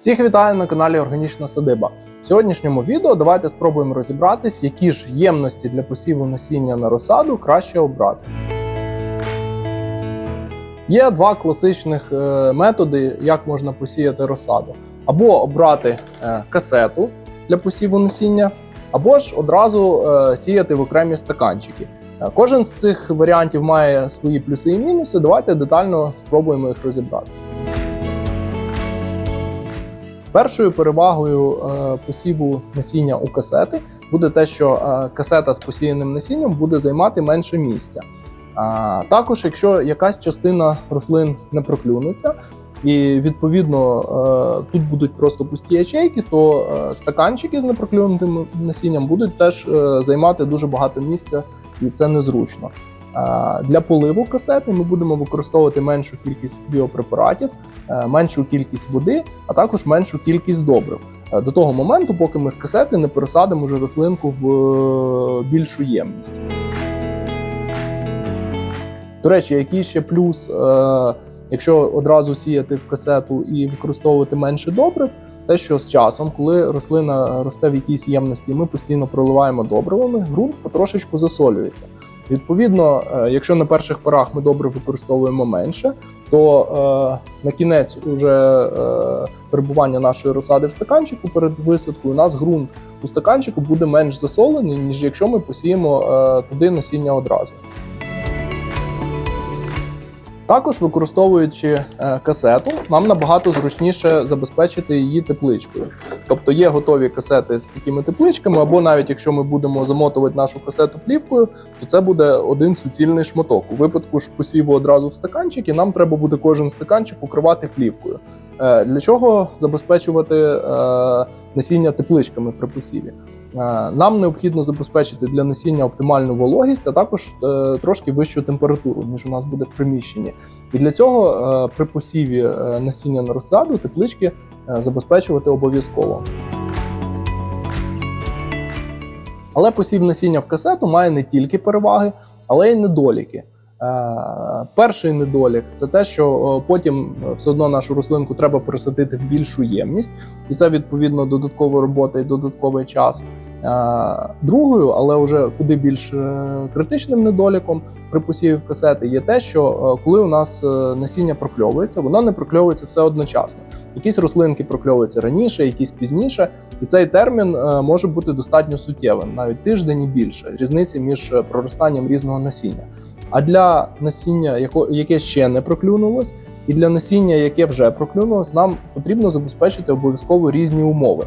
Всіх вітаю на каналі Органічна Садиба. В сьогоднішньому відео давайте спробуємо розібратись, які ж ємності для посіву насіння на розсаду краще обрати. Є два класичних е, методи, як можна посіяти розсаду: або обрати е, касету для посіву насіння, або ж одразу е, сіяти в окремі стаканчики. Кожен з цих варіантів має свої плюси і мінуси. Давайте детально спробуємо їх розібрати. Першою перевагою е, посіву насіння у касети буде те, що е, касета з посіяним насінням буде займати менше місця. Також, якщо якась частина рослин не проклюнеться, і відповідно е, тут будуть просто пусті ячейки, то стаканчики з непроклюнутим насінням будуть теж займати дуже багато місця, і це незручно. Для поливу касети ми будемо використовувати меншу кількість біопрепаратів, е, меншу кількість води, а також меншу кількість добрив. Е, До того моменту, поки ми з касети не пересадимо вже рослинку в е, більшу ємність. До речі, який ще плюс, якщо одразу сіяти в касету і використовувати менше добрив, те, що з часом, коли рослина росте в якійсь ємності, ми постійно проливаємо добривами, ґрунт потрошечку засолюється. Відповідно, е, якщо на перших порах ми добре використовуємо менше, то е, на кінець уже е, перебування нашої розсади в стаканчику перед висадкою у нас ґрунт у стаканчику буде менш засолений, ніж якщо ми посіємо туди насіння одразу. Також використовуючи е, касету, нам набагато зручніше забезпечити її тепличкою. Тобто є готові касети з такими тепличками, або навіть якщо ми будемо замотувати нашу касету плівкою, то це буде один суцільний шматок. У випадку ж посіву одразу в стаканчик, і нам треба буде кожен стаканчик укривати плівкою. Е, Для чого забезпечувати е, насіння тепличками при посіві? Е, Нам необхідно забезпечити для насіння оптимальну вологість, а також трошки вищу температуру, ніж у нас буде в приміщенні. І для цього при посіві насіння на розсаду теплички забезпечувати обов'язково. Але посів насіння в касету має не тільки переваги, але й недоліки. Е, Перший недолік це те, що е, потім е, все одно нашу рослинку треба пересадити в більшу ємність, і це відповідно додаткова робота і додатковий час. Другою, але вже куди більш критичним недоліком при посіві касети є те, що коли у нас насіння прокльовується, воно не прокльовується все одночасно. Якісь рослинки прокльовуються раніше, якісь пізніше, і цей термін може бути достатньо суттєвим, навіть тиждень і більше різниці між проростанням різного насіння. А для насіння, яке ще не проклюнулось, і для насіння, яке вже проклюнулось, нам потрібно забезпечити обов'язково різні умови.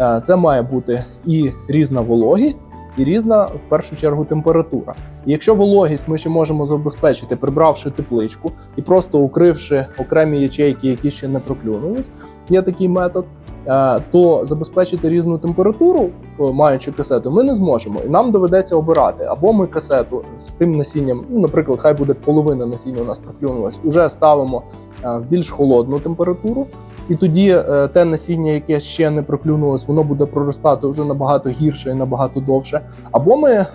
Е, Це має бути і різна вологість, і різна в першу чергу температура. І якщо вологість ми ще можемо забезпечити, прибравши тепличку і просто укривши окремі ячейки, які ще не проклюнулись, є такий метод. Е, То забезпечити різну температуру, маючи касету, ми не зможемо, і нам доведеться обирати. Або ми касету з тим насінням, ну, наприклад, хай буде половина насіння у нас проклюнулась, уже ставимо е, в більш холодну температуру, і тоді е, те насіння, яке ще не проклюнулось, воно буде проростати вже набагато гірше і набагато довше. Або ми е,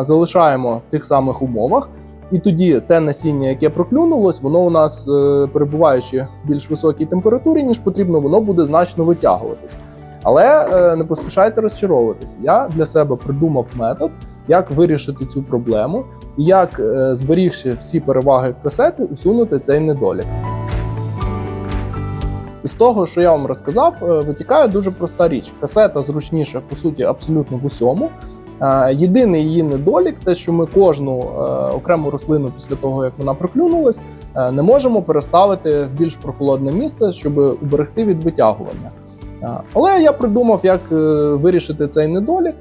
залишаємо в тих самих умовах, і тоді те насіння, яке проклюнулось, воно у нас, е, перебуваючи в більш високій температурі, ніж потрібно, воно буде значно витягуватись. Але е, не поспішайте розчаровуватися. Я для себе придумав метод, як вирішити цю проблему, і як, е, зберігши всі переваги касети, усунути цей недолік. Із того, що я вам розказав, витікає дуже проста річ. Касета зручніша, по суті, абсолютно в усьому. Е, Єдиний її недолік, те, що ми кожну е, окрему рослину після того, як вона проклюнулась, е, не можемо переставити в більш прохолодне місце, щоб уберегти від витягування. Але я придумав, як вирішити цей недолік,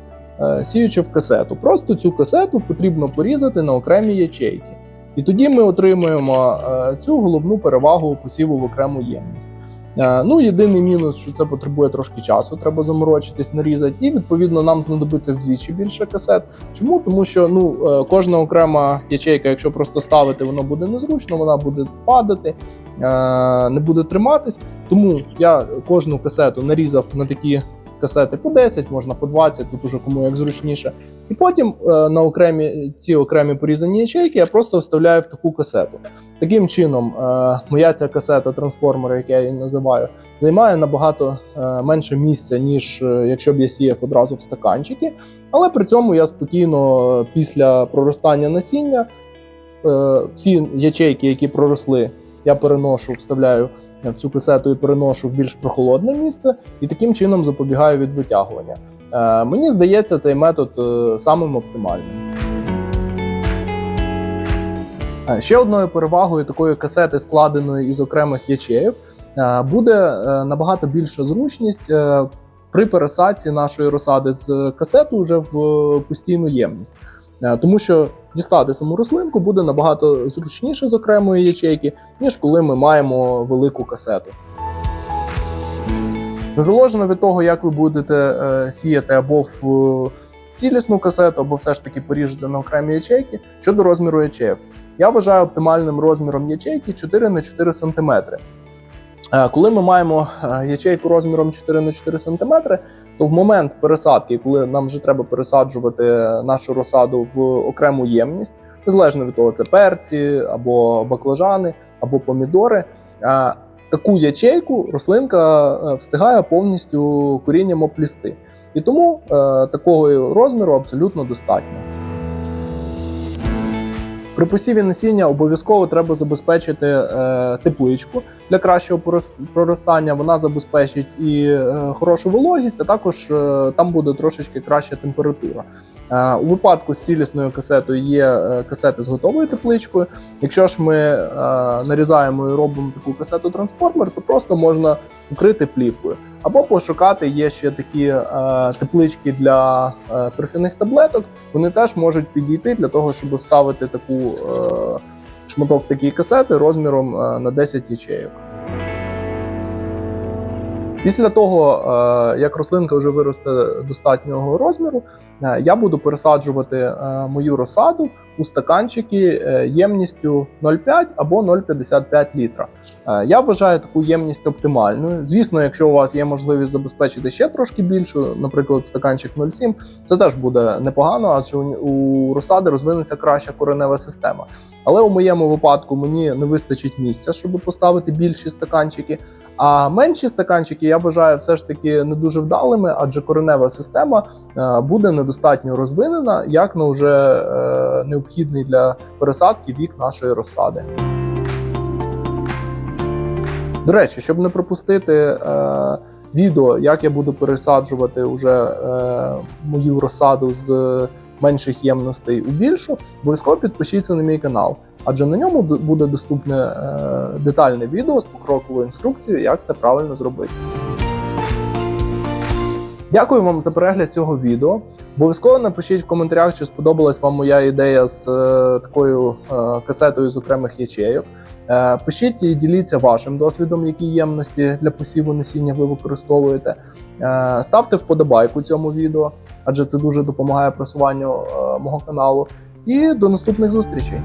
сіючи в касету. Просто цю касету потрібно порізати на окремі ячейки. І тоді ми отримуємо цю головну перевагу посіву в окрему ємність. Е, Ну, єдиний мінус, що це потребує трошки часу, треба заморочитись, нарізати, і відповідно нам знадобиться вдвічі більше касет. Чому? Тому що ну е, кожна окрема ячейка, якщо просто ставити, воно буде незручно, вона буде падати, е, не буде триматись. Тому я кожну касету нарізав на такі касети по 10, можна по 20, тут уже кому як зручніше. І потім е, на окремі ці окремі порізані ячейки я просто вставляю в таку касету. Таким чином, е, моя ця касета трансформер, як я її називаю, займає набагато е, менше місця, ніж якщо б я сіяв одразу в стаканчики. Але при цьому я спокійно після проростання насіння всі ячейки, які проросли, я переношу, вставляю цю касету і переношу в більш прохолодне місце, і таким чином запобігаю від витягування. Е, Мені здається, цей метод е, самим оптимальним. Е, Ще одною перевагою такої касети, складеної із окремих ячеїв, буде набагато більша зручність при пересадці нашої розсади з касету вже в постійну ємність. Тому що дістати саму рослинку буде набагато зручніше з окремої ячейки, ніж коли ми маємо велику касету. Незалежно від того, як ви будете е, сіяти або в е, цілісну касету, або все ж таки поріжете на окремі ячейки щодо розміру ячеїв. Я вважаю оптимальним розміром ячейки 4 на 4 см. Коли ми маємо е, ячейку розміром 4 на 4 см, то в момент пересадки, коли нам вже треба пересаджувати нашу розсаду в окрему ємність, незалежно від того, це перці або баклажани, або помідори. Таку ячейку рослинка е, встигає повністю корінням оплісти. І тому е, такого розміру абсолютно достатньо. При посіві насіння обов'язково треба забезпечити е, тепличку для кращого проростання. Вона забезпечить і е, хорошу вологість, а також е, там буде трошечки краща температура. У випадку з цілісною касетою є е, касети з готовою тепличкою. Якщо ж ми е, нарізаємо і робимо таку касету трансформер, то просто можна укрити плівкою. Або пошукати є ще такі е, теплички для торфяних таблеток. Вони теж можуть підійти для того, щоб вставити таку шматок такої касети розміром на 10 ячейок. Після того, як рослинка вже виросте достатнього розміру, я буду пересаджувати е, мою розсаду у стаканчики е, ємністю 0,5 або 0,55 літра. Е, Я вважаю таку ємність оптимальною. Звісно, якщо у вас є можливість забезпечити ще трошки більшу, наприклад, стаканчик 0,7, це теж буде непогано, адже у- розсади розвинеться краща коренева система. Але у моєму випадку мені не вистачить місця, щоб поставити більші стаканчики. А менші стаканчики я вважаю все ж таки не дуже вдалими, адже коренева система е, буде недостатньо розвинена, як на вже е, необхідний для пересадки вік нашої розсади. До речі, щоб не пропустити е, відео, як я буду пересаджувати уже е, мою розсаду з менших ємностей у більшу, обов'язково підпишіться на мій канал, адже на ньому буде доступне е, детальне відео з покроковою інструкцією, як це правильно зробити. Дякую вам за перегляд цього відео. Обов'язково напишіть в коментарях, чи сподобалась вам моя ідея з е, такою е, касетою з окремих ячейок. Е, Пишіть і діліться вашим досвідом, які ємності для посіву насіння ви використовуєте. Е, Ставте вподобайку цьому відео, адже це дуже допомагає просуванню е, мого каналу. І до наступних зустрічей.